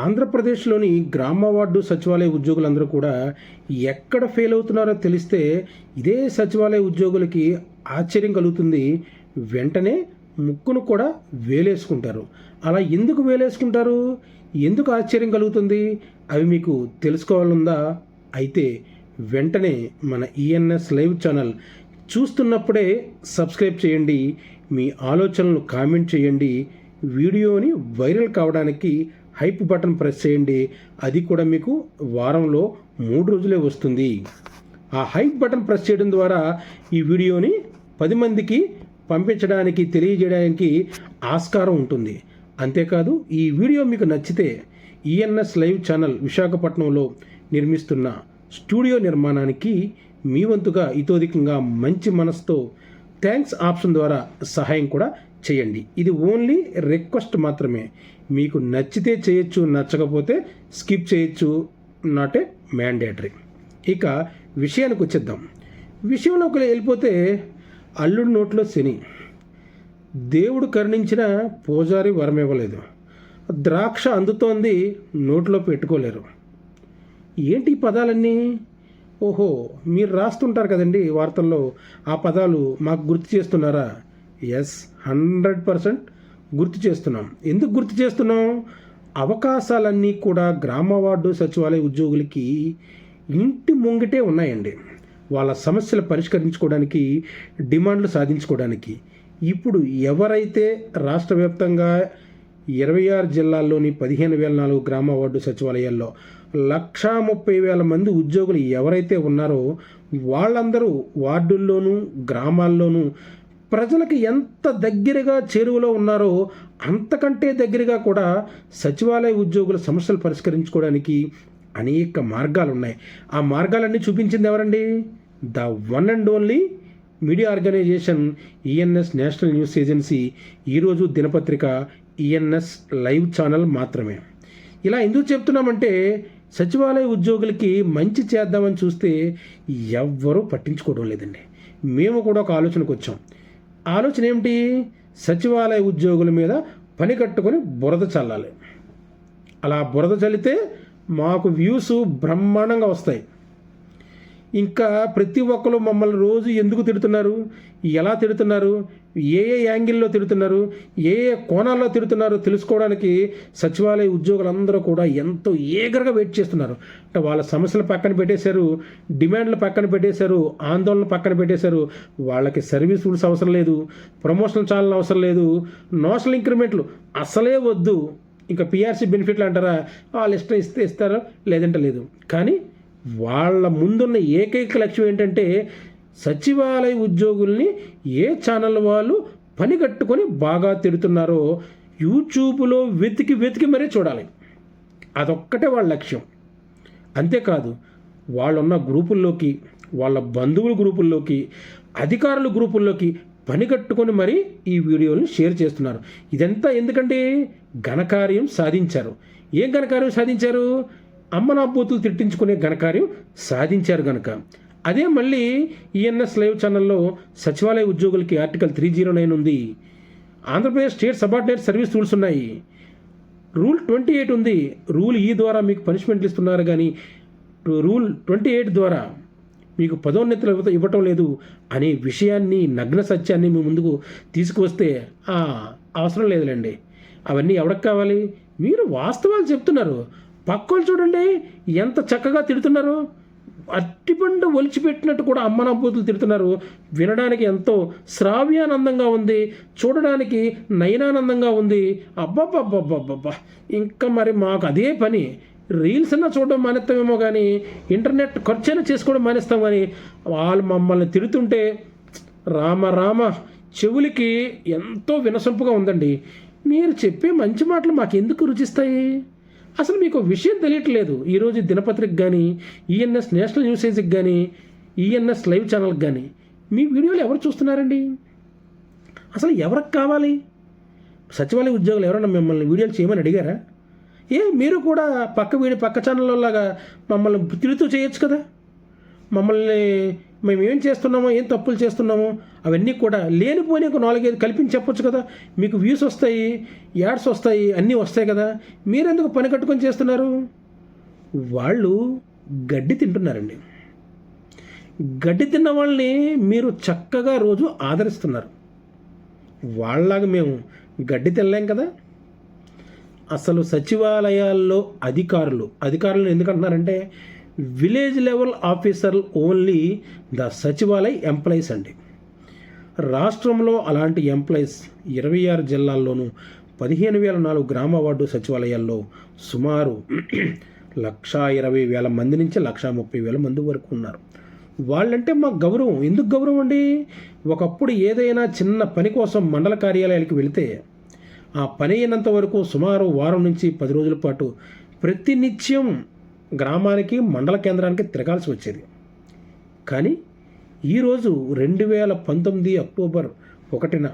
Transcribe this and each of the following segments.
ఆంధ్రప్రదేశ్లోని గ్రామ వార్డు సచివాలయ ఉద్యోగులందరూ కూడా ఎక్కడ ఫెయిల్ అవుతున్నారో తెలిస్తే ఇదే సచివాలయ ఉద్యోగులకి ఆశ్చర్యం కలుగుతుంది. వెంటనే ముక్కును కూడా వేలేసుకుంటారు. అలా ఎందుకు వేలేసుకుంటారు? ఎందుకు ఆశ్చర్యం కలుగుతుంది? అవి మీకు తెలుసుకోవాలందా అయితే వెంటనే మన ఈఎన్ఎస్ లైవ్ ఛానల్ చూస్తున్నప్పుడే సబ్స్క్రైబ్ చేయండి. మీ ఆలోచనలు కామెంట్ చేయండి. వీడియోని వైరల్ కావడానికి హైప్ బటన్ ప్రెస్ చేయండి. అది కూడా మీకు వారంలో మూడు రోజులే వస్తుంది. ఆ హైప్ బటన్ ప్రెస్ చేయడం ద్వారా ఈ వీడియోని పది మందికి పంపించడానికి తెలియజేయడానికి ఆస్కారం ఉంటుంది. అంతేకాదు ఈ వీడియో మీకు నచ్చితే ఈఎన్ఎస్ లైవ్ ఛానల్ విశాఖపట్నంలో నిర్మిస్తున్న స్టూడియో నిర్మాణానికి మీ వంతుగా ఇతోధికంగా మంచి మనసుతో థ్యాంక్స్ ఆప్షన్ ద్వారా సహాయం కూడా చేయండి. ఇది ఓన్లీ రిక్వెస్ట్ మాత్రమే. మీకు నచ్చితే చేయొచ్చు నచ్చకపోతే స్కిప్ చేయొచ్చు నాట్ ఏ మ్యాండేటరీ. ఇక విషయానికి వచ్చేద్దాం. విషయంలోకి వెళ్ళిపోతే అల్లుడి నోట్లో శని. దేవుడు కరుణించిన పూజారి వరం ఇవ్వలేదు. ద్రాక్ష అందుతోంది నోట్లో పెట్టుకోలేరు. ఏంటి ఈ పదాలన్నీ? ఓహో మీరు రాస్తుంటారు కదండి వార్తల్లో. ఆ పదాలు మాకు గుర్తు చేస్తున్నారా? ఎస్ హండ్రెడ్ పర్సెంట్ గుర్తు చేస్తున్నాం. ఎందుకు గుర్తు చేస్తున్నాం? అవకాశాలన్నీ కూడా గ్రామ వార్డు సచివాలయ ఉద్యోగులకి ఇంటి ముంగిటే ఉన్నాయండి. వాళ్ళ సమస్యలు పరిష్కరించుకోవడానికి డిమాండ్లు సాధించుకోవడానికి. ఇప్పుడు ఎవరైతే రాష్ట్ర వ్యాప్తంగా ఇరవై ఆరు జిల్లాల్లోని పదిహేను వేల నాలుగు గ్రామ వార్డు సచివాలయాల్లో లక్షా ముప్పై వేల మంది ఉద్యోగులు ఎవరైతే ఉన్నారో వాళ్ళందరూ వార్డుల్లోనూ గ్రామాల్లోనూ ప్రజలకు ఎంత దగ్గరగా చేరువలో ఉన్నారో అంతకంటే దగ్గరగా కూడా సచివాలయ ఉద్యోగుల సమస్యలు పరిష్కరించుకోవడానికి అనేక మార్గాలు ఉన్నాయి ఆ మార్గాలన్నీ చూపించింది ఎవరండి? The one and only media organization ENS national news agency. ఈరోజు దినపత్రిక ఈఎన్ఎస్ లైవ్ ఛానల్ మాత్రమే. ఇలా ఎందుకు చెప్తున్నామంటే సచివాలయ ఉద్యోగులకి మంచి చేద్దామని చూస్తే ఎవ్వరూ పట్టించుకోవడం లేదండి. మేము కూడా ఒక ఆలోచనకు వచ్చాం ఆలోచన ఏమిటి? సచివాలయ ఉద్యోగుల మీద పని కట్టుకొని బురద చల్లాలి. అలా బురద చల్లితే మాకు వ్యూస్ బ్రహ్మాండంగా వస్తాయి. ఇంకా ప్రతి ఒక్కరు మమ్మల్ని రోజు ఎందుకు తిడుతున్నారు? ఎలా తిడుతున్నారు? ఏ ఏ యాంగిల్లో తిడుతున్నారు? ఏ ఏ కోణాల్లో తిడుతున్నారో? తెలుసుకోవడానికి సచివాలయ ఉద్యోగులందరూ కూడా ఎంతో ఏగరగా వెయిట్ చేస్తున్నారు. అంటే వాళ్ళ సమస్యలు పక్కన పెట్టేశారు డిమాండ్లు పక్కన పెట్టేశారు ఆందోళన పక్కన పెట్టేశారు. వాళ్ళకి సర్వీస్ రూల్స్ అవసరం లేదు ప్రమోషన్ చాలా అవసరం లేదు నోషనల్ ఇంక్రిమెంట్లు అసలే వద్దు. ఇంకా పిఆర్సీ బెనిఫిట్లు అంటారా? వాళ్ళు ఇష్టం ఇస్తే ఇస్తారో? లేదంటే లేదు. కానీ వాళ్ళ ముందున్న ఏకైక లక్ష్యం ఏంటంటే సచివాలయ ఉద్యోగుల్ని ఏ ఛానల్ వాళ్ళు పని కట్టుకొని బాగా తిడుతున్నారో యూట్యూబ్లో వెతికి వెతికి మరీ చూడాలి. అదొక్కటే వాళ్ళ లక్ష్యం. అంతేకాదు వాళ్ళున్న గ్రూపుల్లోకి వాళ్ళ బంధువుల గ్రూపుల్లోకి అధికారుల గ్రూపుల్లోకి పని కట్టుకొని మరీ ఈ వీడియోని షేర్ చేస్తున్నారు. ఇదంతా ఎందుకంటే ఘనకార్యం సాధించారు. ఏం ఘనకార్యం సాధించారు? అమ్మ తిట్టించుకునే ఘనకార్యం సాధించారు గనక. అదే మళ్ళీ ఈఎన్ఎస్ లైవ్ ఛానల్లో సచివాలయ ఉద్యోగులకి ఆర్టికల్ త్రీ జీరో నైన్ ఉంది. Andhra Pradesh state subordinate service rules ఉన్నాయి. రూల్ ట్వంటీ ఎయిట్ ఉంది. రూల్ ఈ ద్వారా మీకు పనిష్మెంట్లు ఇస్తున్నారు కానీ రూల్ ట్వంటీ ఎయిట్ ద్వారా మీకు పదోన్నతులు ఇవ్వటం లేదు అనే విషయాన్ని నగ్న సత్యాన్ని మీ ముందుకు తీసుకువస్తే అవసరం లేదులేండి. అవన్నీ ఎవరికి కావాలి? మీరు వాస్తవాలు చెప్తున్నారు. పక్కలు చూడండి ఎంత చక్కగా తిడుతున్నారు. అట్టిపండు ఒలిచిపెట్టినట్టు కూడా అమ్మనబ్బూతులు తిడుతున్నారు. వినడానికి ఎంతో శ్రావ్యానందంగా ఉంది. చూడడానికి నయనానందంగా ఉంది. అబ్బబ్బబ్బబ్బబ్బబ్బా. ఇంకా మరి మాకు అదే పని. రీల్స్ అన్న చూడడం మానేస్తామేమో కానీ ఇంటర్నెట్ ఖర్చైనా చేసుకోవడం మానేస్తాం కానీ వాళ్ళు మమ్మల్ని తిడుతుంటే రామ రామ చెవులకి ఎంతో వినసొంపుగా ఉందండి. మీరు చెప్పే మంచి మాటలు మాకు ఎందుకు రుచిస్తాయి? అసలు మీకు విషయం తెలియట్లేదు. ఈరోజు దినపత్రిక కానీ ఈఎన్ఎస్ నేషనల్ న్యూసేజ్కి కానీ ఈఎన్ఎస్ లైవ్ ఛానల్కి కానీ మీ వీడియోలు ఎవరు చూస్తున్నారండి? అసలు ఎవరికి కావాలి? సచివాలయ ఉద్యోగులు ఎవరైనా మిమ్మల్ని వీడియోలు చేయమని అడిగారా? ఏ మీరు కూడా పక్క వీడి పక్క ఛానల్లో లాగా మమ్మల్ని తిరుగుతూ చేయొచ్చు కదా? మమ్మల్ని మేము ఏం చేస్తున్నామో ఏం తప్పులు చేస్తున్నామో అవన్నీ కూడా లేనిపోని ఒక నాలుగైదు కల్పించి చెప్పొచ్చు కదా. మీకు వ్యూస్ వస్తాయి యాడ్స్ వస్తాయి అన్నీ వస్తాయి కదా. మీరెందుకు పని కట్టుకొని చేస్తున్నారు? వాళ్ళు గడ్డి తింటున్నారండి. గడ్డి తిన్న వాళ్ళని మీరు చక్కగా రోజు ఆదరిస్తున్నారు. వాళ్ళలాగా మేము గడ్డి తినలేం కదా. అసలు సచివాలయాల్లో అధికారులు అధికారులు ఎందుకంటున్నారంటే village level officer only the సచివాలయ ఎంప్లాయీస్ అండి. రాష్ట్రంలో అలాంటి ఎంప్లాయీస్ ఇరవై ఆరు జిల్లాల్లోనూ పదిహేను వేల నాలుగు గ్రామ వార్డు సచివాలయాల్లో సుమారు లక్షా ఇరవై వేల మంది నుంచి లక్షా ముప్పై వేల మంది వరకు ఉన్నారు. వాళ్ళంటే మాకు గౌరవం. ఎందుకు గౌరవం అండి? ఒకప్పుడు ఏదైనా చిన్న పని కోసం మండల కార్యాలయాలకు వెళితే ఆ పని అయినంత వరకు సుమారు వారం నుంచి పది రోజుల పాటు ప్రతినిత్యం గ్రామానికి మండల కేంద్రానికి తిరగాల్సి వచ్చేది. కానీ ఈరోజు రెండు వేల పంతొమ్మిది అక్టోబర్ ఒకటిన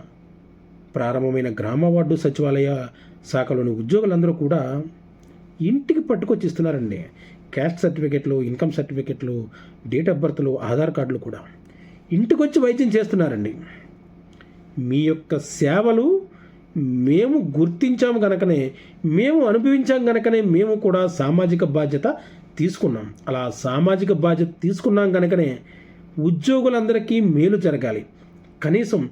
ప్రారంభమైన గ్రామ వార్డు సచివాలయ శాఖలోని ఉద్యోగులందరూ కూడా ఇంటికి పట్టుకొచ్చి ఇస్తున్నారండి క్యాస్ట్ సర్టిఫికెట్లు ఇన్కమ్ సర్టిఫికెట్లు డేట్ ఆఫ్ బర్త్లు ఆధార్ కార్డులు కూడా. ఇంటికొచ్చి వైద్యం చేస్తున్నారండి. మీ యొక్క సేవలు మేము గుర్తించాము గనకనే మేము అనుభవించాం గనకనే మేము కూడా సామాజిక బాధ్యత తీసుకున్నాం. అలా సామాజిక బాధ్యత తీసుకున్నాం గనకనే ఉద్యోగులందరికీ మేలు జరగాలి. కనీసం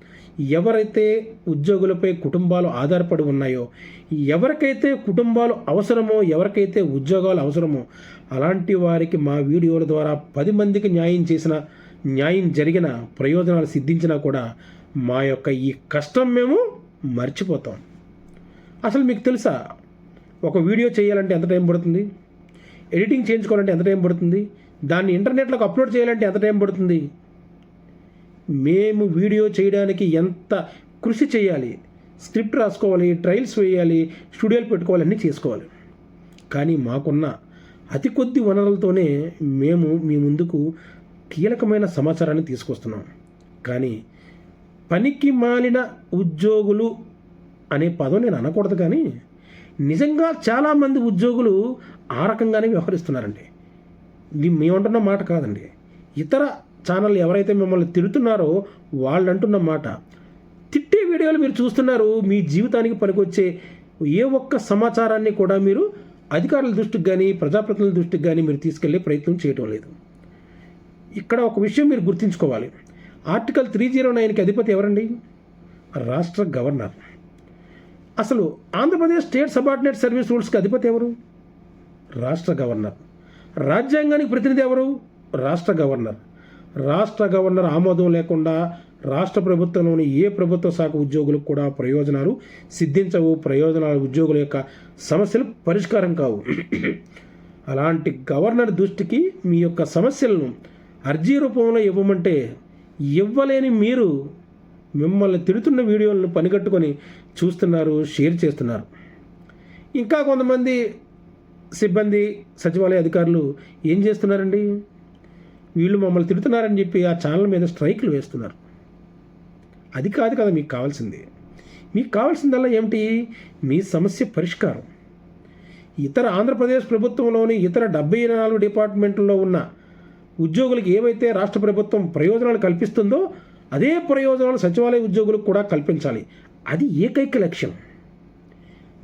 ఎవరైతే ఉద్యోగులపై కుటుంబాలు ఆధారపడి ఉన్నాయో ఎవరికైతే కుటుంబాలు అవసరమో ఎవరికైతే ఉద్యోగాలు అవసరమో అలాంటి వారికి మా వీడియోల ద్వారా పది మందికి న్యాయం చేసిన న్యాయం జరిగిన ప్రయోజనాలు సిద్ధించినా కూడా మా యొక్క ఈ కష్టం మేము మర్చిపోతాం. అసలు మీకు తెలుసా ఒక వీడియో చేయాలంటే ఎంత టైం పడుతుంది? ఎడిటింగ్ చేయించుకోవాలంటే ఎంత టైం పడుతుంది? దాన్ని ఇంటర్నెట్లోకి అప్లోడ్ చేయాలంటే ఎంత టైం పడుతుంది? మేము వీడియో చేయడానికి ఎంత కృషి చేయాలి? స్క్రిప్ట్ రాసుకోవాలి ట్రయల్స్ వేయాలి స్టూడియోలు పెట్టుకోవాలి అన్నీ చేసుకోవాలి. కానీ మాకున్న అతి కొద్ది వనరులతోనే మేము మీ ముందుకు కీలకమైన సమాచారాన్ని తీసుకొస్తున్నాం. కానీ పనికి మాలిన ఉద్యోగులు అనే పదం నేను అనకూడదు కానీ నిజంగా చాలామంది ఉద్యోగులు ఆ రకంగానే వ్యవహరిస్తున్నారండి. ఇది మేమంటున్న మాట కాదండి. ఇతర ఛానల్ ఎవరైతే మిమ్మల్ని తిడుతున్నారో వాళ్ళు అంటున్న మాట. తిట్టే వీడియోలు మీరు చూస్తున్నారు మీ జీవితానికి పనికొచ్చే ఏ ఒక్క సమాచారాన్ని కూడా మీరు అధికారుల దృష్టికి కానీ ప్రజాప్రతినిధుల దృష్టికి కానీ మీరు తీసుకెళ్ళే ప్రయత్నం చేయటం లేదు. ఇక్కడ ఒక విషయం మీరు గుర్తుంచుకోవాలి. ఆర్టికల్ త్రీ జీరో నైన్కి అధిపతి ఎవరండి? రాష్ట్ర గవర్నర్. అసలు ఆంధ్రప్రదేశ్ స్టేట్ సబార్డినేట్ సర్వీస్ రూల్స్కి అధిపతి ఎవరు? రాష్ట్ర గవర్నర్. రాజ్యాంగానికి ప్రతినిధి ఎవరు? రాష్ట్ర గవర్నర్. రాష్ట్ర గవర్నర్ ఆమోదం లేకుండా రాష్ట్ర ప్రభుత్వంలోని ఏ ప్రభుత్వ శాఖ ఉద్యోగులకు కూడా ప్రయోజనాలు సిద్ధించవు. ప్రయోజనాలు ఉద్యోగుల యొక్క సమస్యలు పరిష్కారం కావు. అలాంటి గవర్నర్ దృష్టికి మీ యొక్క సమస్యలను అర్జీ రూపంలో ఇవ్వమంటే ఇవ్వలేని మీరు మిమ్మల్ని తిడుతున్న వీడియోలను పనికట్టుకొని చూస్తున్నారు షేర్ చేస్తున్నారు. ఇంకా కొంతమంది సిబ్బంది సచివాలయ అధికారులు ఏం చేస్తున్నారండి? వీళ్ళు మమ్మల్ని తిడుతున్నారని చెప్పి ఆ ఛానల్ మీద స్ట్రైక్లు వేస్తున్నారు. అది కాదు కదా మీకు కావాల్సింది. మీకు కావాల్సిందల్లా ఏమిటి? మీ సమస్య పరిష్కారం. ఇతర ఆంధ్రప్రదేశ్ ప్రభుత్వంలోని ఇతర డెబ్బై నాలుగు డిపార్ట్మెంట్లో ఉన్న ఉద్యోగులకు ఏవైతే రాష్ట్ర ప్రభుత్వం ప్రయోజనాలు కల్పిస్తుందో అదే ప్రయోజనాలు సచివాలయ ఉద్యోగులకు కూడా కల్పించాలి. అది ఏకైక లక్ష్యం.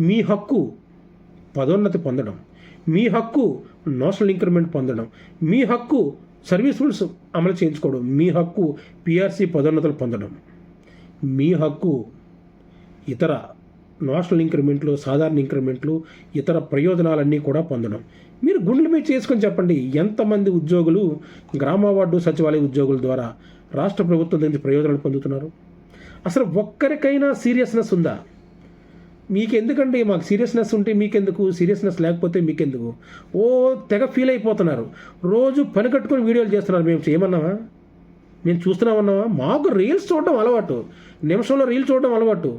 మీ హక్కు పదోన్నతి పొందడం. మీ హక్కు నేషనల్ ఇంక్రిమెంట్ పొందడం. మీ హక్కు సర్వీస్ రూల్స్ అమలు చేయించుకోవడం. మీ హక్కు పిఆర్సీ పదోన్నతులు పొందడం. మీ హక్కు ఇతర నేషనల్ ఇంక్రిమెంట్లు సాధారణ ఇంక్రిమెంట్లు ఇతర ప్రయోజనాలన్నీ కూడా పొందడం. మీరు గుండెల మీద చేసుకొని చెప్పండి. ఎంతమంది ఉద్యోగులు గ్రామ వార్డు సచివాలయ ఉద్యోగుల ద్వారా రాష్ట్ర ప్రభుత్వం నుంచి ప్రయోజనాలు పొందుతున్నారు? అసలు ఒక్కరికైనా సీరియస్నెస్ ఉందా? మీకెందుకండి? మాకు సీరియస్నెస్ ఉంటే మీకెందుకు? సీరియస్నెస్ లేకపోతే మీకెందుకు? ఓ తెగ ఫీల్ అయిపోతున్నారు. రోజు పని కట్టుకొని వీడియోలు చేస్తున్నారు. మేము చేయమన్నావా మేము చూస్తున్నామన్నావా మాకు రీల్స్ చూడడం అలవాటు. నిమిషంలో రీల్స్ చూడడం అలవాటు.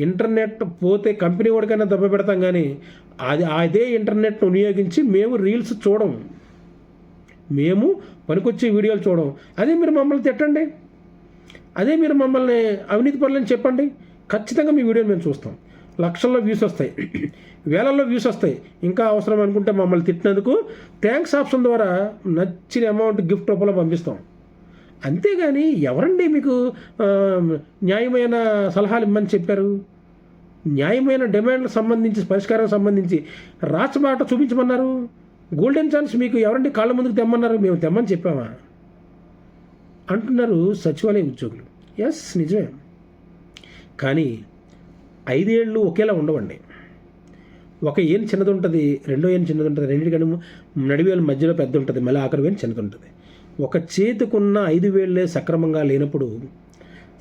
ఇంటర్నెట్ పోతే కంపెనీ వాడికైనా దెబ్బ పెడతాం కానీ అది అదే ఇంటర్నెట్ను వినియోగించి మేము రీల్స్ చూడం. మేము పనికొచ్చే వీడియోలు చూడం. అదే మీరు మమ్మల్ని తిట్టండి. అదే మీరు మమ్మల్ని అవినీతి పనులని చెప్పండి. ఖచ్చితంగా మీ వీడియోని మేము చూస్తాం. లక్షల్లో వ్యూస్ వస్తాయి. వేలల్లో వ్యూస్ వస్తాయి. ఇంకా అవసరం అనుకుంటే మమ్మల్ని తిట్టినందుకు థ్యాంక్స్ ఆప్షన్ ద్వారా నచ్చిన అమౌంట్ గిఫ్ట్ రూపంలో పంపిస్తాం. అంతేగాని ఎవరండి మీకు న్యాయమైన సలహాలు ఇమ్మని చెప్పారు? న్యాయమైన డిమాండ్లకు సంబంధించి పరిష్కారం సంబంధించి రాచబాట చూపించమన్నారు. గోల్డెన్ ఛాన్స్ మీకు ఎవరండి కాళ్ళ ముందుకు తెమ్మన్నారు? మేము తెమ్మని చెప్పామా? అంటున్నారు సచివాలయ ఉద్యోగులు. ఎస్ నిజమే. కానీ ఐదేళ్ళు ఒకేలా ఉండవండి. ఒక ఏం చిన్నది ఉంటుంది రెండో ఏం చిన్నది ఉంటుంది రెండింటికన్నా నడివేలు మధ్యలో పెద్ద ఉంటుంది మళ్ళీ ఆఖరి వేలు చిన్నది ఉంటుంది ఒక చేతికున్న ఐదు వేళ్ళే సక్రమంగా లేనప్పుడు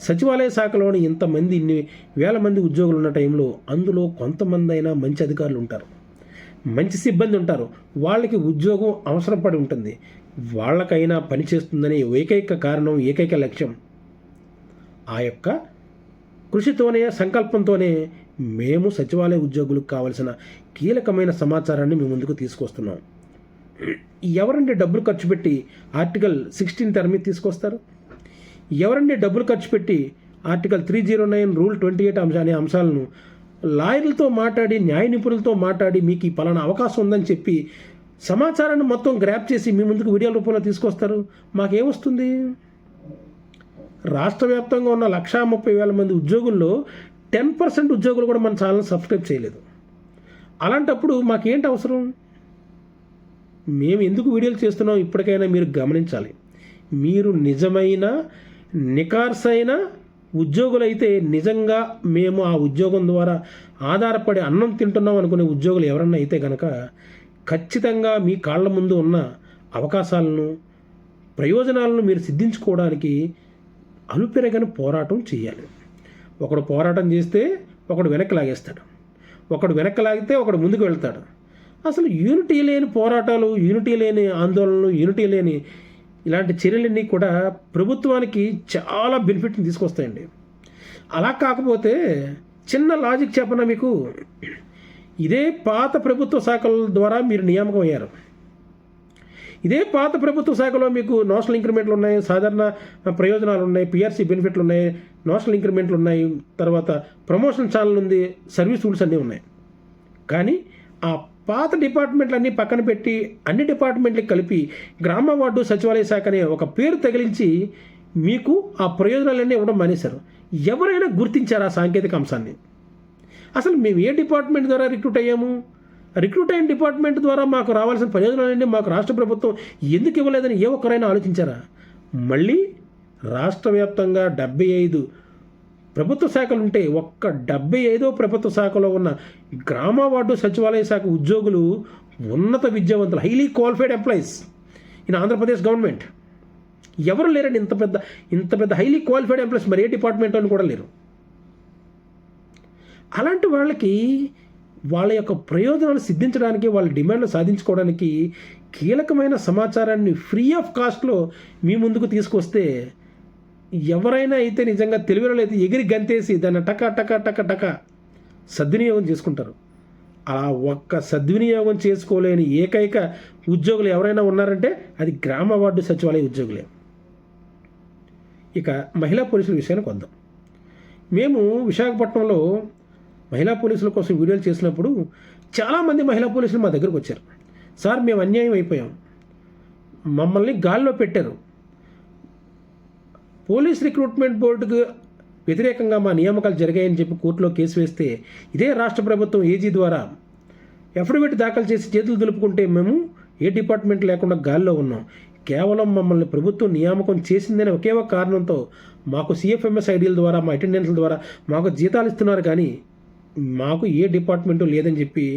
సచివాలయ శాఖలోని ఇంతమంది ఇన్ని వేల మంది ఉద్యోగులు ఉన్న టైంలో అందులో కొంతమంది అయినా మంచి అధికారులు ఉంటారు. మంచి సిబ్బంది ఉంటారు. వాళ్ళకి ఉద్యోగం అవసరం పడి ఉంటుంది. వాళ్ళకైనా పనిచేస్తుందనే ఏకైక కారణం ఏకైక లక్ష్యం ఆ యొక్క కృషితోనే సంకల్పంతోనే మేము సచివాలయ ఉద్యోగులకు కావలసిన కీలకమైన సమాచారాన్ని మేము ముందుకు తీసుకొస్తున్నాం. ఎవరండి డబ్బులు ఖర్చు పెట్టి ఆర్టికల్ సిక్స్టీన్ తెర తీసుకొస్తారు? ఎవరండి డబ్బులు ఖర్చు పెట్టి article three zero nine rule twenty eight అంశ అనే అంశాలను లాయర్లతో మాట్లాడి న్యాయ నిపుణులతో మాట్లాడి మీకు ఈ పలానా అవకాశం ఉందని చెప్పి సమాచారాన్ని మొత్తం గ్రాప్ చేసి మీ ముందుకు వీడియో రూపంలో తీసుకొస్తారు? మాకేమొస్తుంది రాష్ట్ర వ్యాప్తంగా ఉన్న లక్షా ముప్పై వేల మంది ఉద్యోగుల్లో టెన్ పర్సెంట్ ఉద్యోగులు కూడా మన ఛానల్ సబ్స్క్రైబ్ చేయలేదు. అలాంటప్పుడు మాకేంటి అవసరం? మేము ఎందుకు వీడియోలు చేస్తున్నాం? ఇప్పటికైనా మీరు గమనించాలి. మీరు నిజమైన నికార్సైన ఉద్యోగులైతే నిజంగా మేము ఆ ఉద్యోగం ద్వారా ఆధారపడి అన్నం తింటున్నాం అనుకునే ఉద్యోగులు ఎవరన్నా అయితే కనుక ఖచ్చితంగా మీ కాళ్ళ ముందు ఉన్న అవకాశాలను ప్రయోజనాలను మీరు సిద్ధించుకోవడానికి అలుపెరగని పోరాటం చేయాలి. ఒకడు పోరాటం చేస్తే ఒకడు వెనక్కి లాగేస్తాడు. ఒకడు వెనక్కి లాగితే ఒకడు ముందుకు వెళ్తాడు. అసలు యూనిటీ లేని పోరాటాలు యూనిటీ లేని ఆందోళనలు యూనిటీ లేని ఇలాంటి చర్యలన్నీ కూడా ప్రభుత్వానికి చాలా బెనిఫిట్ని తీసుకొస్తాయండి. అలా కాకపోతే చిన్న లాజిక్ చెప్పనా మీకు? ఇదే పాత ప్రభుత్వ శాఖల ద్వారా మీరు నియామకం అయ్యారు ఇదే పాత ప్రభుత్వ శాఖలో మీకు నోషనల్ ఇంక్రిమెంట్లు ఉన్నాయి సాధారణ ప్రయోజనాలు ఉన్నాయి పిఆర్సీ బెనిఫిట్లు ఉన్నాయి నోషనల్ ఇంక్రిమెంట్లు ఉన్నాయి తర్వాత ప్రమోషన్ ఛానల్ ఉంది సర్వీస్ రూల్స్ అన్నీ ఉన్నాయి. కానీ ఆ పాత డిపార్ట్మెంట్లు అన్నీ పక్కన పెట్టి అన్ని డిపార్ట్మెంట్లకి కలిపి గ్రామ వార్డు సచివాలయ శాఖ అనే ఒక పేరు తగిలించి మీకు ఆ ప్రయోజనాలన్నీ ఇవ్వడం మానేశారు. ఎవరైనా గుర్తించారు ఆ సాంకేతిక అంశాన్ని? అసలు మేము ఏ డిపార్ట్మెంట్ ద్వారా రిక్రూట్ అయ్యాము? రిక్రూట్ అయిన డిపార్ట్మెంట్ ద్వారా మాకు రావాల్సిన ప్రయోజనాలన్నీ మాకు రాష్ట్ర ప్రభుత్వం ఎందుకు ఇవ్వలేదని ఏ ఒక్కరైనా ఆలోచించారా? మళ్ళీ రాష్ట్ర వ్యాప్తంగా డెబ్బై ఐదు ప్రభుత్వ శాఖలు ఉంటే ఒక్క డెబ్బై ఐదో ప్రభుత్వ శాఖలో ఉన్న గ్రామ వార్డు సచివాలయ శాఖ ఉద్యోగులు ఉన్నత విద్యావంతులు highly qualified employees in Andhra Pradesh government ఎవరు లేరండి ఇంత పెద్ద ఇంత పెద్ద హైలీ క్వాలిఫైడ్ ఎంప్లాయీస్ మరి ఏ డిపార్ట్మెంట్ అని కూడా లేరు. అలాంటి వాళ్ళకి వాళ్ళ యొక్క ప్రయోజనాలు సిద్ధించడానికి వాళ్ళ డిమాండ్లు సాధించుకోవడానికి కీలకమైన సమాచారాన్ని ఫ్రీ ఆఫ్ కాస్ట్లో మీ ముందుకు తీసుకొస్తే ఎవరైనా అయితే నిజంగా తెలివిలో అయితే ఎగిరి గంతేసి దాన్ని టక టక టక టక సద్వినియోగం చేసుకుంటారు. అలా ఒక్క సద్వినియోగం చేసుకోలేని ఏకైక ఉద్యోగులు ఎవరైనా ఉన్నారంటే అది గ్రామ వార్డు సచివాలయ ఉద్యోగులే. ఇక మహిళా పోలీసుల విషయానికి వద్దాం. మేము విశాఖపట్నంలో మహిళా పోలీసుల కోసం వీడియోలు చేసినప్పుడు చాలామంది మహిళా పోలీసులు మా దగ్గరకు వచ్చారు. సార్ మేము అన్యాయం అయిపోయాం. మమ్మల్ని గాల్లో పెట్టారు. పోలీస్ రిక్రూట్మెంట్ బోర్డుకు వ్యతిరేకంగా మా నియామకాలు జరిగాయని చెప్పి కోర్టులో కేసు వేస్తే ఇదే రాష్ట్ర ప్రభుత్వం ఏజీ ద్వారా ఎఫిడవిట్ దాఖలు చేసి చేతులు దులుపుకుంటే మేము ఏ డిపార్ట్మెంట్ లేకుండా గాల్లో ఉన్నాం. కేవలం మమ్మల్ని ప్రభుత్వం నియామకం చేసిందనే ఒకే ఒక కారణంతో మాకు సిఎఫ్ఎంఎస్ ఐడీల ద్వారా మా అటెండెన్స్ల ద్వారా మాకు జీతాలు ఇస్తున్నారు కానీ మాకు ఏ డిపార్ట్మెంటు లేదని చెప్పి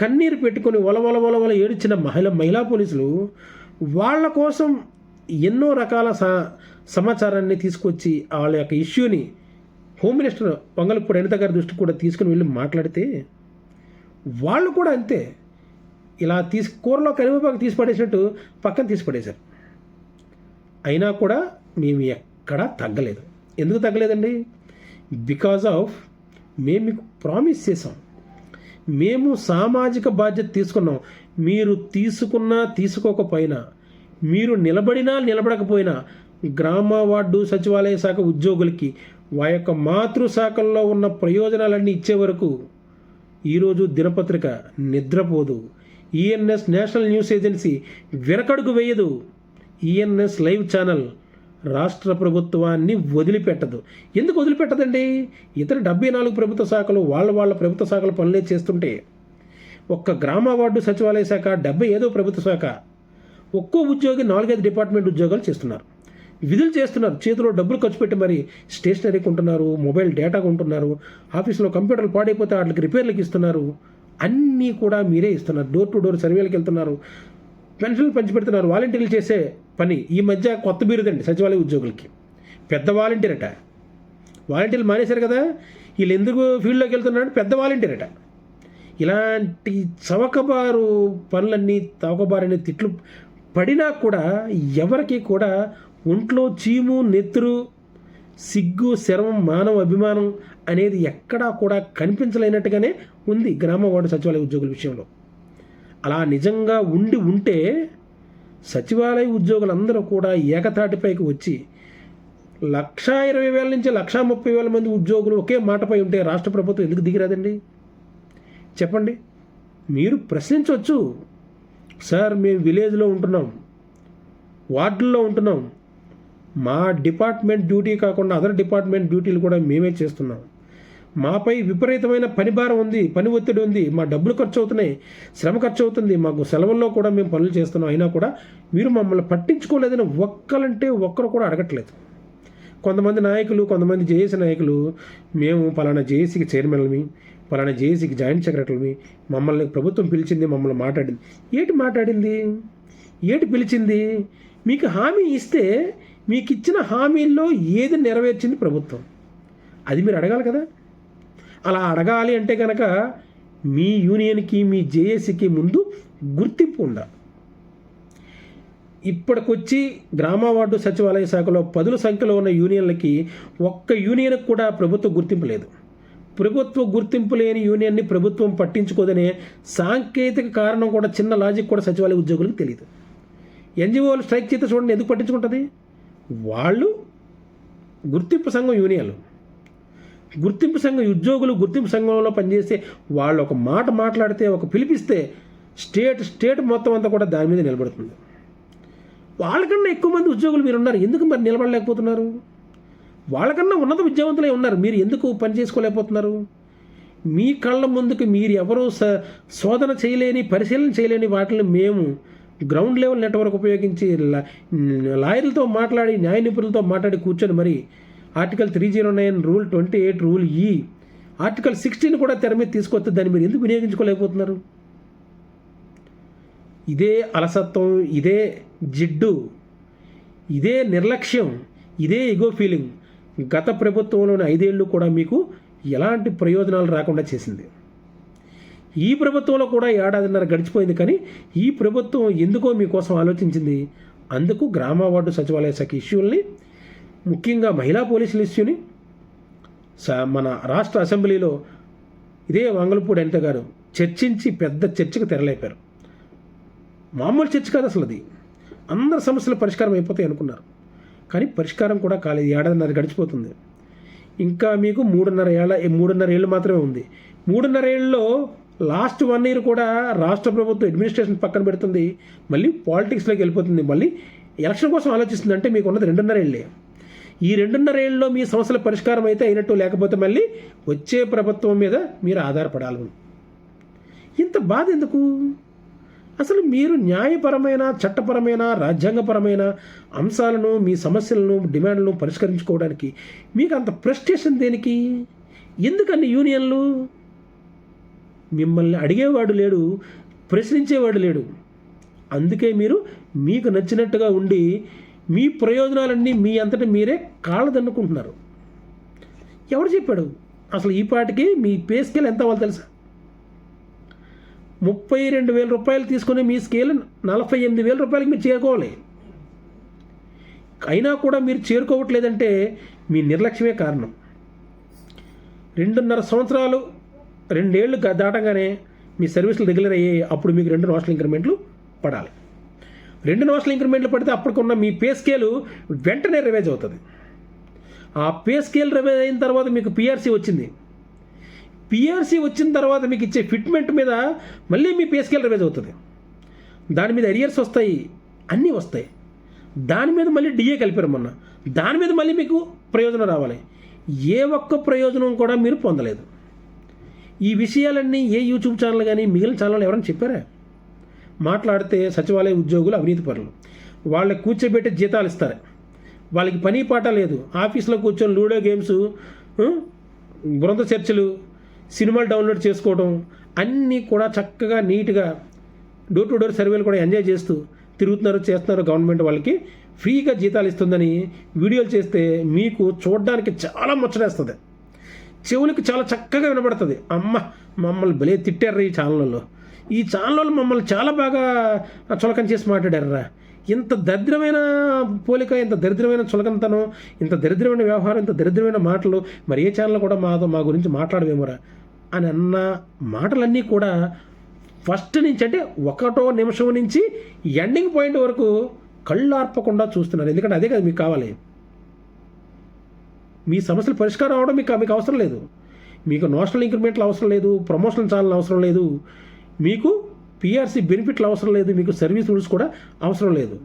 కన్నీరు పెట్టుకొని వలవల వలవల ఏడిచిన మహిళ మహిళా పోలీసులు వాళ్ళ కోసం ఎన్నో రకాల సా సమాచారాన్ని తీసుకొచ్చి వాళ్ళ యొక్క ఇష్యూని హోమ్ మినిస్టర్ పొంగలపూడి అనిత గారి దృష్టికి కూడా తీసుకుని వెళ్ళి మాట్లాడితే వాళ్ళు కూడా అంతే. ఇలా తీసి కూరలో కరివేపాకు తీసి పడేసినట్టు పక్కన తీసి పడేశారు. అయినా కూడా మేము ఎక్కడా తగ్గలేదు. ఎందుకు తగ్గలేదండి? బికాజ్ ఆఫ్ మేము మీకు ప్రామిస్ చేసాం మేము సామాజిక బాధ్యత తీసుకున్నాం. మీరు తీసుకున్నా తీసుకోకపోయినా మీరు నిలబడినా నిలబడకపోయినా గ్రామ వార్డు సచివాలయ శాఖ ఉద్యోగులకి వా యొక్క మాతృశాఖల్లో ఉన్న ప్రయోజనాలన్నీ ఇచ్చే వరకు ఈరోజు దినపత్రిక నిద్రపోదు. ఈఎన్ఎస్ నేషనల్ న్యూస్ ఏజెన్సీ వెనకడుగు వేయదు. ఈఎన్ఎస్ లైవ్ ఛానల్ రాష్ట్ర ప్రభుత్వాన్ని వదిలిపెట్టదు. ఎందుకు వదిలిపెట్టదండి? ఇతర డెబ్బై నాలుగు ప్రభుత్వ శాఖలు వాళ్ళ వాళ్ళ ప్రభుత్వ శాఖలు పనులే చేస్తుంటే ఒక్క గ్రామ వార్డు సచివాలయ శాఖ డెబ్బై ఐదో ప్రభుత్వ శాఖ ఒక్కో ఉద్యోగి నాలుగైదు డిపార్ట్మెంట్ ఉద్యోగాలు చేస్తున్నారు. విధులు చేస్తున్నారు. చేతిలో డబ్బులు ఖర్చు పెట్టి మరి స్టేషనరీ కొంటున్నారు మొబైల్ డేటా కొంటున్నారు ఆఫీస్లో కంప్యూటర్లు పాడైపోతే వాటికి రిపేర్లకు ఇస్తున్నారు. అన్నీ కూడా మీరే ఇస్తున్నారు. డోర్ టు డోర్ సర్వేలకు వెళ్తున్నారు. పెన్షన్లు పంచిపెడుతున్నారు. వాలంటీర్లు చేసే పని. ఈ మధ్య కొత్త బిరుదండి సచివాలయ ఉద్యోగులకి. పెద్ద వాలంటీర్ అట వాలంటీర్లు మానేశారు కదా. వీళ్ళు ఎందుకు ఫీల్డ్లోకి వెళ్తున్నారంటే పెద్ద వాలంటీర్ అట ఇలాంటి చవకబారు పనులన్నీ తవకబారని తిట్లు పడినా కూడా ఎవరికి కూడా ఒంట్లో చీము నెత్తురు సిగ్గు శరమం మానవ అభిమానం అనేది ఎక్కడా కూడా కనిపించలేనట్టుగానే ఉంది గ్రామ వార్డు సచివాలయ ఉద్యోగుల విషయంలో. అలా నిజంగా ఉండి ఉంటే సచివాలయ ఉద్యోగులందరూ కూడా ఏకతాటిపైకి వచ్చి లక్షా ఇరవై వేల నుంచి లక్షా ముప్పై వేల మంది ఉద్యోగులు ఒకే మాటపై ఉంటే రాష్ట్ర ప్రభుత్వం ఎందుకు దిగిరాదండి? చెప్పండి. మీరు ప్రశ్నించవచ్చు. సార్ మేము విలేజ్లో ఉంటున్నాం. వార్డుల్లో ఉంటున్నాం. మా డిపార్ట్మెంట్ డ్యూటీ కాకుండా అదర్ డిపార్ట్మెంట్ డ్యూటీలు కూడా మేమే చేస్తున్నాం. మాపై విపరీతమైన పని భారం ఉంది పని ఒత్తిడి ఉంది మా డబ్బులు ఖర్చు అవుతున్నాయి శ్రమ ఖర్చు అవుతుంది మాకు సెలవుల్లో కూడా మేము పనులు చేస్తున్నాం. అయినా కూడా మీరు మమ్మల్ని పట్టించుకోలేదని ఒక్కలంటే ఒక్కరు కూడా అడగట్లేదు. కొంతమంది నాయకులు కొంతమంది జేఏసీ నాయకులు మేము పలానా జేఏసీకి చైర్మన్లమి పలానా జేఏసీకి జాయింట్ సెక్రటరీలమి మమ్మల్ని ప్రభుత్వం పిలిచింది మమ్మల్ని మాట్లాడింది. ఏటి మాట్లాడింది? ఏటి పిలిచింది? మీకు హామీ ఇస్తే మీకు ఇచ్చిన హామీల్లో ఏది నెరవేర్చింది ప్రభుత్వం? అది మీరు అడగాలి కదా? అలా అడగాలి అంటే కనుక మీ యూనియన్కి మీ జేఏసీకి ముందు గుర్తింపు ఉండాలి. ఇప్పటికొచ్చి గ్రామ వార్డు సచివాలయ శాఖలో పదుల సంఖ్యలో ఉన్న యూనియన్లకి ఒక్క యూనియన్కి కూడా ప్రభుత్వ గుర్తింపు లేదు. ప్రభుత్వ గుర్తింపు లేని యూనియన్ని ప్రభుత్వం పట్టించుకోదనే సాంకేతిక కారణం కూడా చిన్న లాజిక్ కూడా సచివాలయ ఉద్యోగులకు తెలియదు ఎన్జిఓలు స్ట్రైక్ చేస్తే చూడండి ఎందుకు పట్టించుకుంటుంది? వాళ్ళు గుర్తింపు సంఘం యూనియన్లు. గుర్తింపు సంఘం ఉద్యోగులు గుర్తింపు సంఘంలో పనిచేస్తే వాళ్ళు ఒక మాట మాట్లాడితే ఒక పిలిపిస్తే స్టేట్ స్టేట్ మొత్తం అంతా కూడా దాని మీద నిలబడుతుంది. వాళ్ళకన్నా ఎక్కువ మంది ఉద్యోగులు మీరు ఉన్నారు ఎందుకు మరి నిలబడలేకపోతున్నారు? వాళ్ళకన్నా ఉన్నత విద్యావంతులే ఉన్నారు. మీరు ఎందుకు పని చేసుకోలేకపోతున్నారు? మీ కళ్ళ ముందుకు మీరు ఎవరు స శోధన చేయలేని పరిశీలన చేయలేని వాటిని మేము గ్రౌండ్ లెవెల్ నెట్వర్క్ ఉపయోగించి లాయర్లతో మాట్లాడి న్యాయ నిపుణులతో మాట్లాడి కూర్చొని మరి article three zero nine rule twenty eight rule ఈ ఆర్టికల్ సిక్స్టీన్ కూడా తెర మీద తీసుకొస్తే దాన్ని మీరు ఎందుకు వినియోగించుకోలేకపోతున్నారు? ఇదే అలసత్వం ఇదే జిడ్డు ఇదే నిర్లక్ష్యం ఇదే ఎగో ఫీలింగ్ గత ప్రభుత్వంలోని ఐదేళ్ళు కూడా మీకు ఎలాంటి ప్రయోజనాలు రాకుండా చేసింది? ఈ ప్రభుత్వంలో కూడా ఏడాదిన్నర గడిచిపోయింది కానీ ఈ ప్రభుత్వం ఎందుకో మీకోసం ఆలోచించింది? అందుకు గ్రామ వార్డు సచివాలయ శాఖ ఇష్యూల్ని ముఖ్యంగా మహిళా పోలీసుల ఇష్యూని స- మన రాష్ట్ర అసెంబ్లీలో ఇదే వంగలపూడి అనిత గారు చర్చించి పెద్ద చర్చకు తెరలేపారు. మామూలు చర్చ కాదు అసలు అది అందరి సమస్యలు పరిష్కారం అయిపోతాయి అనుకున్నారు. కానీ పరిష్కారం కూడా కాలేదు. ఏడాదిన్నర గడిచిపోతుంది. ఇంకా మీకు మూడున్నర ఏళ్ళ మూడున్నర ఏళ్ళు మాత్రమే ఉంది. మూడున్నర ఏళ్ళలో లాస్ట్ వన్ ఇయర్ కూడా రాష్ట్ర ప్రభుత్వం అడ్మినిస్ట్రేషన్ పక్కన పెడుతుంది. మళ్ళీ పాలిటిక్స్లోకి వెళ్ళిపోతుంది. మళ్ళీ ఎలక్షన్ కోసం ఆలోచిస్తుంది అంటే మీకు ఉన్నది రెండున్నర ఏళ్ళే. ఈ రెండున్నర ఏళ్ళలో మీ సమస్యల పరిష్కారం అయితే అయినట్టు లేకపోతే మళ్ళీ వచ్చే ప్రభుత్వం మీద మీరు ఆధారపడాలి. ఇంత బాధ ఎందుకు? అసలు మీరు న్యాయపరమైన చట్టపరమైన రాజ్యాంగపరమైన అంశాలను మీ సమస్యలను డిమాండ్లను పరిష్కరించుకోవడానికి మీకు అంత ప్రెస్టేషన్ దేనికి? ఎందుకన్ని యూనియన్లు మిమ్మల్ని అడిగేవాడు లేడు ప్రశ్నించేవాడు లేడు. అందుకే మీరు మీకు నచ్చినట్టుగా ఉండి మీ ప్రయోజనాలన్నీ మీ అంతటా మీరే కాళ్ళదన్నుకుంటున్నారు. ఎవడు చెప్పాడు? అసలు ఈ పాటికి మీ పే స్కేల్ ఎంత అవ్వాలి తెలుసా? ముప్పై రెండు వేల రూపాయలు తీసుకుని మీ స్కేల్ నలభై ఎనిమిది వేల రూపాయలకి మీరు చేరుకోవాలి. అయినా కూడా మీరు చేరుకోవట్లేదంటే మీ నిర్లక్ష్యమే కారణం. రెండున్నర సంవత్సరాలు రెండేళ్ళు దాటంగానే దాటగానే మీ సర్వీసులు రెగ్యులర్ అయ్యాయి అప్పుడు మీకు రెండు నోషనల్ ఇంక్రిమెంట్లు పడాలి. రెండు నోషనల్ ఇంక్రిమెంట్లు పడితే అప్పటికున్న మీ పే స్కేలు వెంటనే రివైజ్ అవుతుంది. ఆ పే స్కేల్ రివైజ్ అయిన తర్వాత మీకు పిఆర్సీ వచ్చింది. పిఆర్సీ వచ్చిన తర్వాత మీకు ఇచ్చే ఫిట్మెంట్ మీద మళ్ళీ మీ పే స్కేల్ రివైజ్ అవుతుంది. దాని మీద ఎరియర్స్ వస్తాయి అన్నీ వస్తాయి. దాని మీద మళ్ళీ డిఏ కలిపారు మొన్న. దాని మీద మళ్ళీ మీకు ప్రయోజనం రావాలి. ఏ ఒక్క ప్రయోజనం కూడా మీరు పొందలేదు. ఈ విషయాలన్నీ ఏ యూట్యూబ్ ఛానల్ కానీ మిగిలిన ఛానల్ ఎవరైనా చెప్పారా? మాట్లాడితే సచివాలయ ఉద్యోగులు అవినీతి పరులు. వాళ్ళకి కూర్చోబెట్టి జీతాలు ఇస్తారు. వాళ్ళకి పని పాట లేదు. ఆఫీస్లో కూర్చొని లూడో గేమ్స్ బృంద చర్చలు సినిమాలు డౌన్లోడ్ చేసుకోవడం అన్నీ కూడా చక్కగా నీట్గా డోర్ టు డోర్ సర్వేలు కూడా ఎంజాయ్ చేస్తూ తిరుగుతున్నారు చేస్తున్నారు గవర్నమెంట్ వాళ్ళకి. ఫ్రీగా జీతాలు ఇస్తుందని వీడియోలు చేస్తే మీకు చూడడానికి చాలా ముచ్చటేస్తుంది. చెవులకు చాలా చక్కగా వినబడుతుంది. అమ్మ మమ్మల్ని భలే తిట్టారు ఈ ఛానళ్ళలో. ఈ ఛానల్లో మమ్మల్ని చాలా బాగా చులకం చేసి మాట్లాడారా ఇంత దరిద్రమైన పోలిక ఇంత దరిద్రమైన చులకనతనం ఇంత దరిద్రమైన వ్యవహారం ఇంత దరిద్రమైన మాటలు మరి ఏ ఛానల్ కూడా మాతో మా గురించి మాట్లాడవేమోరా అని అన్న మాటలన్నీ కూడా ఫస్ట్ నుంచి అంటే ఒకటో నిమిషం నుంచి ఎండింగ్ పాయింట్ వరకు కళ్ళు ఆర్పకుండా చూస్తున్నారు. ఎందుకంటే అదే కదా మీకు కావాలి. మీ సమస్యలు పరిష్కారం అవడం మీకు మీకు అవసరం లేదు. మీకు నోషనల్ ఇంక్రిమెంట్లు అవసరం లేదు ప్రమోషన్ చాలా అవసరం లేదు మీకు పిఆర్సీ బెనిఫిట్లు అవసరం లేదు మీకు సర్వీస్ రూల్స్ కూడా అవసరం లేదు.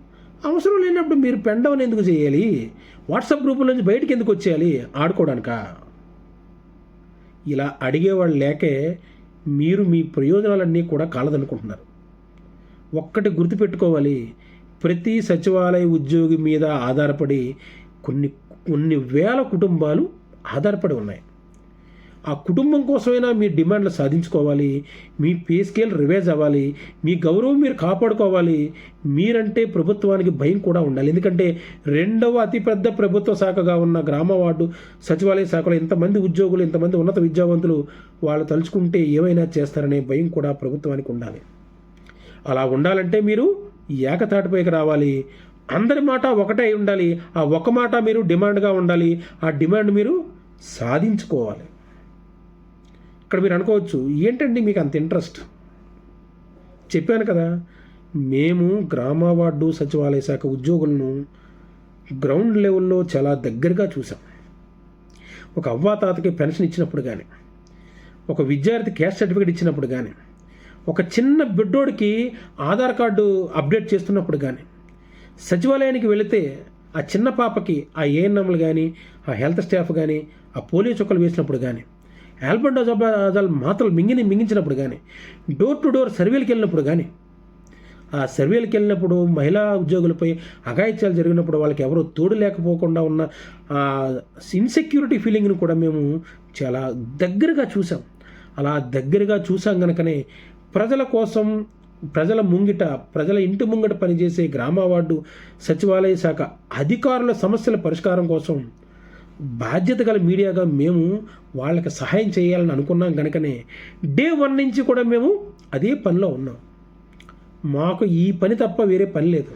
అవసరం లేనప్పుడు మీరు పెండవని ఎందుకు చేయాలి? వాట్సాప్ గ్రూపుల నుంచి బయటకు ఎందుకు వచ్చేయాలి? ఆడుకోవడానికా? ఇలా అడిగేవాళ్ళు లేకే మీరు మీ ప్రయోజనాలన్నీ కూడా కాలదనుకుంటున్నారు. ఒక్కటి గుర్తుపెట్టుకోవాలి ప్రతి సచివాలయ ఉద్యోగి మీద ఆధారపడి కొన్ని కొన్ని వేల కుటుంబాలు ఆధారపడి ఉన్నాయి. ఆ కుటుంబం కోసమైనా మీ డిమాండ్లు సాధించుకోవాలి మీ పే స్కేల్ రివైజ్ అవ్వాలి మీ గౌరవం మీరు కాపాడుకోవాలి మీరంటే ప్రభుత్వానికి భయం కూడా ఉండాలి. ఎందుకంటే రెండవ అతిపెద్ద ప్రభుత్వ శాఖగా ఉన్న గ్రామ వార్డు సచివాలయ శాఖలో ఇంతమంది ఉద్యోగులు ఇంతమంది ఉన్నత విద్యావంతులు వాళ్ళు తలుచుకుంటే ఏమైనా చేస్తారనే భయం కూడా ప్రభుత్వానికి ఉండాలి. అలా ఉండాలంటే మీరు ఏకతాటిపైకి రావాలి. అందరి మాట ఒకటే అయి ఉండాలి. ఆ ఒక మాట మీరు డిమాండ్గా ఉండాలి. ఆ డిమాండ్ మీరు సాధించుకోవాలి. ఇక్కడ మీరు అనుకోవచ్చు ఏంటండి మీకు అంత ఇంట్రెస్ట్? చెప్పాను కదా మేము గ్రామ వార్డు సచివాలయ శాఖ ఉద్యోగులను గ్రౌండ్ లెవెల్లో చాలా దగ్గరగా చూసాం. ఒక అవ్వాతాతకి పెన్షన్ ఇచ్చినప్పుడు కానీ ఒక విద్యార్థి క్యాస్ట్ సర్టిఫికేట్ ఇచ్చినప్పుడు కానీ ఒక చిన్న బిడ్డోడికి ఆధార్ కార్డు అప్డేట్ చేస్తున్నప్పుడు కానీ సచివాలయానికి వెళితే ఆ చిన్న పాపకి ఆ ఏఎన్ఎంలు కానీ ఆ హెల్త్ స్టాఫ్ కానీ ఆ పోలియో చుక్కలు వేసినప్పుడు కానీ ఆల్బండోజాబాజాల్ మాత్రలు మింగిని మింగించినప్పుడు కానీ డోర్ టు డోర్ సర్వేలకు వెళ్ళినప్పుడు కానీ ఆ సర్వేలకు వెళ్ళినప్పుడు మహిళా ఉద్యోగులపై అఘాయిత్యాలు జరిగినప్పుడు వాళ్ళకి ఎవరూ తోడు లేకపోకుండా ఉన్న ఆ ఇన్సెక్యూరిటీ ఫీలింగ్ని కూడా మేము చాలా దగ్గరగా చూసాం అలా దగ్గరగా చూసాం కనుకనే ప్రజల కోసం ప్రజల ముంగిట ప్రజల ఇంటి ముంగిట పనిచేసే గ్రామ వార్డు సచివాలయ శాఖ అధికారుల సమస్యల పరిష్కారం కోసం బాధ్యత గల మీడియాగా మేము వాళ్ళకి సహాయం చేయాలని అనుకున్నాం కనుకనే డే వన్ నుంచి కూడా మేము అదే పనిలో ఉన్నాం. మాకు ఈ పని తప్ప వేరే పని లేదు.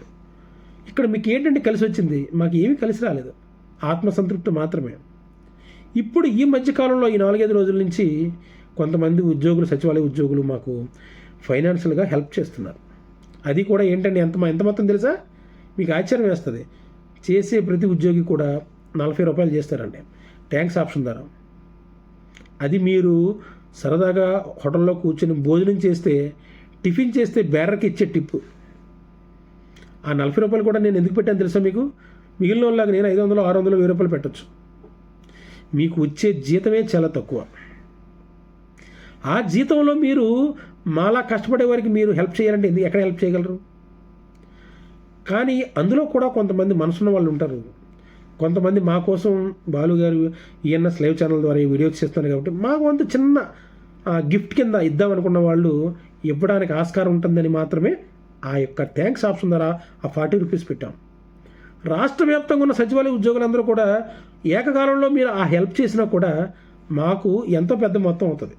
ఇక్కడ మీకు ఏంటంటే కలిసి వచ్చింది మాకు ఏమీ కలిసి రాలేదు. ఆత్మసంతృప్తి మాత్రమే. ఇప్పుడు ఈ మధ్యకాలంలో ఈ నాలుగైదు రోజుల నుంచి కొంతమంది ఉద్యోగులు సచివాలయ ఉద్యోగులు మాకు ఫైనాన్షియల్గా హెల్ప్ చేస్తున్నారు. అది కూడా ఏంటంటే ఎంత ఎంత మొత్తం తెలుసా? మీకు ఆశ్చర్యం వేస్తుంది. చేసే ప్రతి ఉద్యోగి కూడా నలభై రూపాయలు చేస్తారండి. ట్యాంక్స్ ఆప్షన్ ద్వారా. అది మీరు సరదాగా హోటల్లో కూర్చొని భోజనం చేస్తే టిఫిన్ చేస్తే బేరర్కి ఇచ్చే టిప్పు ఆ నలభై రూపాయలు కూడా నేను ఎందుకు పెట్టాను తెలుసా మీకు? మిగిలిన వాళ్ళకి నేను ఐదు వందలు ఆరు వందలు వెయ్యి రూపాయలు పెట్టచ్చు. మీకు వచ్చే జీతమే చాలా తక్కువ. ఆ జీతంలో మీరు మాలా కష్టపడే వారికి మీరు హెల్ప్ చేయాలంటే ఎందుకు ఎక్కడ హెల్ప్ చేయగలరు? కానీ అందులో కూడా కొంతమంది మనసున్న వాళ్ళు ఉంటారు. కొంతమంది మా కోసం బాలు గారు ఈఎన్ఎస్ లైవ్ ఛానల్ ద్వారా ఈ వీడియోస్ చేస్తున్నారు కాబట్టి మాకు వంతు చిన్న ఆ, గిఫ్ట్ కింద ఇద్దామనుకున్న వాళ్ళు ఇవ్వడానికి ఆస్కారం ఉంటుందని మాత్రమే ఆ యొక్క థ్యాంక్స్ ఆప్షన్ ద్వారా ఆ ఫార్టీ రూపీస్ పెట్టాం. రాష్ట్ర వ్యాప్తంగా ఉన్న సచివాలయ ఉద్యోగులందరూ కూడా ఏకకాలంలో మీరు ఆ హెల్ప్ చేసినా కూడా మాకు ఎంతో పెద్ద మొత్తం అవుతుంది.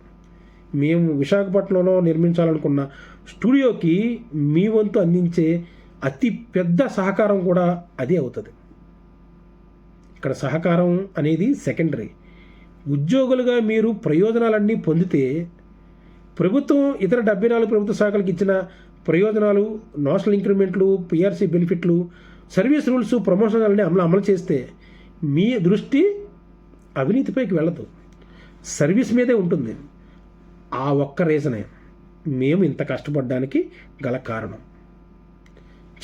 మేము విశాఖపట్నంలో నిర్మించాలనుకున్న స్టూడియోకి మీ వంతు అందించే అతి పెద్ద సహకారం కూడా అదే అవుతుంది. ఇక్కడ సహకారం అనేది సెకండరీ ఉద్యోగులుగా మీరు ప్రయోజనాలన్నీ పొందితే ప్రభుత్వం ఇతర డెబ్బై నాలుగు ప్రభుత్వ శాఖలకు ఇచ్చిన ప్రయోజనాలు నోషనల్ ఇంక్రిమెంట్లు పిఆర్సీ బెనిఫిట్లు సర్వీస్ రూల్స్ ప్రమోషన్ అన్ని అమలు అమలు చేస్తే మీ దృష్టి అవినీతిపైకి వెళ్ళదు. సర్వీస్ మీదే ఉంటుంది. ఆ ఒక్క రీజనే. మేము ఇంత కష్టపడడానికి గల కారణం.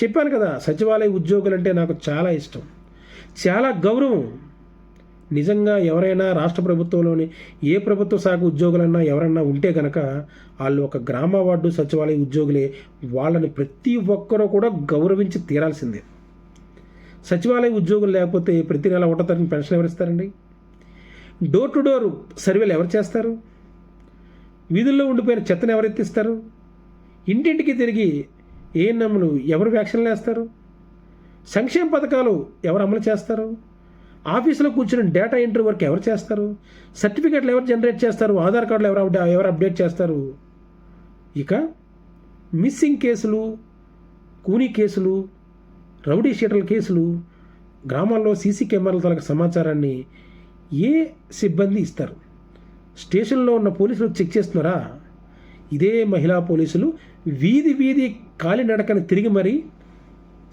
చెప్పాను కదా సచివాలయ ఉద్యోగులు అంటే నాకు చాలా ఇష్టం. చాలా గౌరవం. నిజంగా ఎవరైనా రాష్ట్ర ప్రభుత్వంలోని ఏ ప్రభుత్వ శాఖ ఉద్యోగులన్నా ఎవరన్నా ఉంటే కనుక వాళ్ళు ఒక గ్రామ వార్డు సచివాలయ ఉద్యోగులే. వాళ్ళని ప్రతి ఒక్కరూ కూడా గౌరవించి తీరాల్సిందే. సచివాలయ ఉద్యోగులు లేకపోతే ప్రతి నెల ఒకటో తరగతి పెన్షన్ ఎవరిస్తారండి డోర్ టు డోర్ సర్వేలు ఎవరు చేస్తారు? వీధుల్లో ఉండిపోయిన చెత్తను ఎవరు ఎత్తిస్తారు ఇంటింటికి తిరిగి ఏఎన్ఎంలు ఎవరు వ్యాక్సిన్లు వేస్తారు సంక్షేమ పథకాలు ఎవరు అమలు చేస్తారు? ఆఫీసులో కూర్చుని డేటా ఎంట్రీ వర్క్ ఎవరు చేస్తారు? సర్టిఫికెట్లు ఎవరు జనరేట్ చేస్తారు? ఆధార్ కార్డులు ఎవరు ఎవరు అప్డేట్ చేస్తారు? ఇక మిస్సింగ్ కేసులు కూనీ కేసులు రౌడీ షీటర్ల కేసులు గ్రామాల్లో సీసీ కెమెరాల తలకు సమాచారాన్ని ఏ సిబ్బంది ఇస్తారు? స్టేషన్లో ఉన్న పోలీసులు చెక్ చేస్తున్నారా? ఇదే మహిళా పోలీసులు వీధి వీధి కాలినడకని తిరిగి మరీ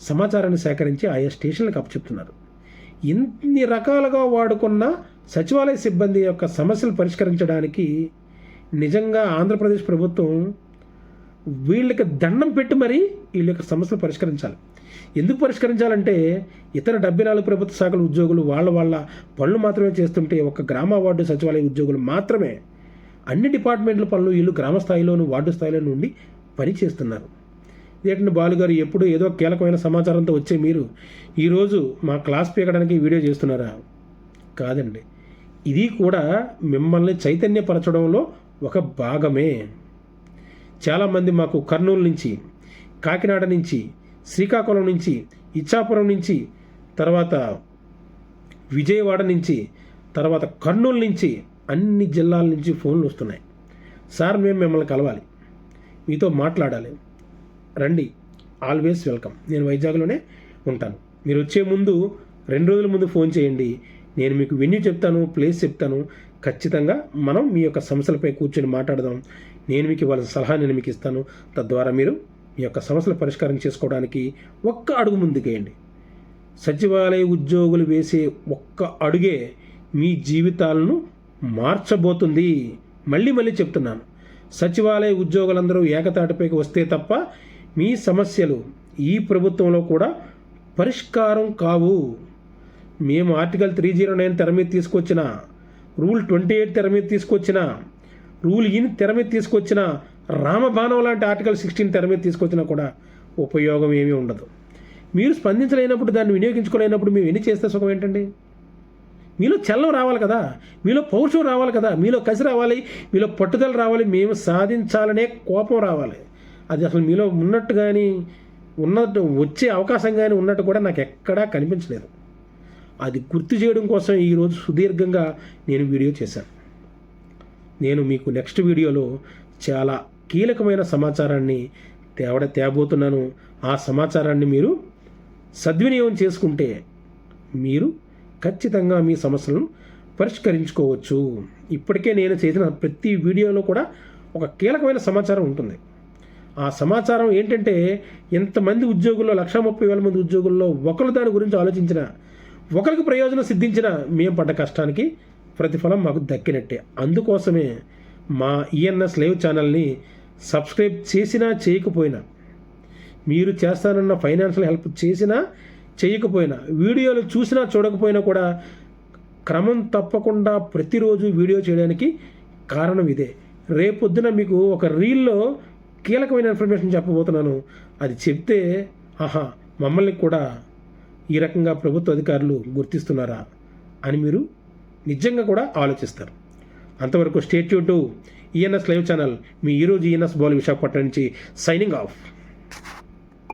సమాచారాన్ని సేకరించి ఆయా స్టేషన్లకు అప్పచెప్తున్నారు. ఇన్ని రకాలుగా వాడుకున్న సచివాలయ సిబ్బంది యొక్క సమస్యలు పరిష్కరించడానికి నిజంగా ఆంధ్రప్రదేశ్ ప్రభుత్వం వీళ్ళకి దండం పెట్టి మరీ వీళ్ళ యొక్క సమస్యలు పరిష్కరించాలి. ఎందుకు పరిష్కరించాలంటే ఇతర డెబ్బై నాలుగు ప్రభుత్వ శాఖల ఉద్యోగులు వాళ్ళ వాళ్ళ పనులు మాత్రమే చేస్తుంటే ఒక గ్రామ వార్డు సచివాలయ ఉద్యోగులు మాత్రమే అన్ని డిపార్ట్మెంట్ల పనులు వీళ్ళు గ్రామ స్థాయిలోను వార్డు స్థాయిలో నుండి పని చేస్తున్నారు. ఏంటంటే బాలుగారు ఎప్పుడు ఏదో కీలకమైన సమాచారంతో వచ్చే మీరు. ఈరోజు మా క్లాస్ పీకడానికి వీడియో చేస్తున్నారా? కాదండి. ఇది కూడా మిమ్మల్ని చైతన్యపరచడంలో ఒక భాగమే. చాలామంది మాకు కర్నూలు నుంచి కాకినాడ నుంచి శ్రీకాకుళం నుంచి ఇచ్చాపురం నుంచి తర్వాత విజయవాడ నుంచి తర్వాత కర్నూలు నుంచి అన్ని జిల్లాల నుంచి ఫోన్లు వస్తున్నాయి. సార్ మేము మిమ్మల్ని కలవాలి. మీతో మాట్లాడాలి. రండి. Always welcome. నేను వైజాగ్లోనే ఉంటాను. మీరు వచ్చే ముందు రెండు రోజుల ముందు ఫోన్ చేయండి. నేను మీకు వెన్యూ చెప్తాను ప్లేస్ చెప్తాను. ఖచ్చితంగా మనం మీ యొక్క సమస్యలపై కూర్చొని మాట్లాడదాం. నేను మీకు ఇవ్వాల్సిన సలహా నేను మీకు ఇస్తాను. తద్వారా మీరు మీ యొక్క సమస్యల పరిష్కారం చేసుకోవడానికి ఒక్క అడుగు ముందుకేయండి. సచివాలయ ఉద్యోగులు వేసే ఒక్క అడుగే మీ జీవితాలను మార్చబోతుంది. మళ్ళీ మళ్ళీ చెప్తున్నాను. సచివాలయ ఉద్యోగులందరూ ఏకతాటిపైకి వస్తే తప్ప మీ సమస్యలు ఈ ప్రభుత్వంలో కూడా పరిష్కారం కావు. మేము ఆర్టికల్ త్రీ జీరో నైన్ తెర మీద తీసుకొచ్చిన రూల్ ట్వంటీ ఎయిట్ తెర మీద తీసుకొచ్చిన రూల్ ఇన్ తెర మీద తీసుకొచ్చిన రామబాణం లాంటి ఆర్టికల్ సిక్స్టీన్ తెర మీద తీసుకొచ్చినా కూడా ఉపయోగం ఏమీ ఉండదు. మీరు స్పందించలేనప్పుడు దాన్ని వినియోగించుకోలేనప్పుడు మేము ఎన్ని చేస్తే సుఖం ఏంటండి? మీలో చల్లం రావాలి కదా? మీలో పౌరుషం రావాలి కదా? మీలో కసి రావాలి మీలో పట్టుదల రావాలి మేము సాధించాలనే కోపం రావాలి. అది అసలు మీలో ఉన్నట్టు కానీ ఉన్నట్టు వచ్చే అవకాశం కానీ ఉన్నట్టు కూడా నాకు ఎక్కడా కనిపించలేదు. అది గుర్తు చేయడం కోసం ఈరోజు సుదీర్ఘంగా నేను వీడియో చేశాను. నేను మీకు నెక్స్ట్ వీడియోలో చాలా కీలకమైన సమాచారాన్ని తేవడ తేబోతున్నాను. ఆ సమాచారాన్ని మీరు సద్వినియోగం చేసుకుంటే మీరు ఖచ్చితంగా మీ సమస్యలను పరిష్కరించుకోవచ్చు. ఇప్పటికే నేను చేసిన ప్రతి వీడియోలో కూడా ఒక కీలకమైన సమాచారం ఉంటుంది. ఆ సమాచారం ఏంటంటే ఎంతమంది ఉద్యోగుల్లో లక్ష ముప్పై వేల మంది ఉద్యోగుల్లో ఒకరు దాని గురించి ఆలోచించిన ఒకరికి ప్రయోజనం సిద్ధించిన మేము పడ్డ కష్టానికి ప్రతిఫలం మాకు దక్కినట్టే. అందుకోసమే మా ఈఎన్ఎస్ లైవ్ ఛానల్ని సబ్స్క్రైబ్ చేసినా చేయకపోయినా మీరు చేస్తానన్న ఫైనాన్షియల్ హెల్ప్ చేసినా చేయకపోయినా వీడియోలు చూసినా చూడకపోయినా కూడా క్రమం తప్పకుండా ప్రతిరోజు వీడియో చేయడానికి కారణం ఇదే. రేపొద్దున మీకు ఒక రీల్లో కీలకమైన ఇన్ఫర్మేషన్ చెప్పబోతున్నాను. అది చెప్తే ఆహా మమ్మల్ని కూడా ఈ రకంగా ప్రభుత్వ అధికారులు గుర్తిస్తున్నారా అని మీరు నిజంగా కూడా ఆలోచిస్తారు. అంతవరకు స్టేట్యూటు ఈఎన్ఎస్ లైవ్ ఛానల్ మీ ఈరోజు ఈఎన్ఎస్ బౌల్ విశాఖపట్నం నుంచి సైనింగ్ ఆఫ్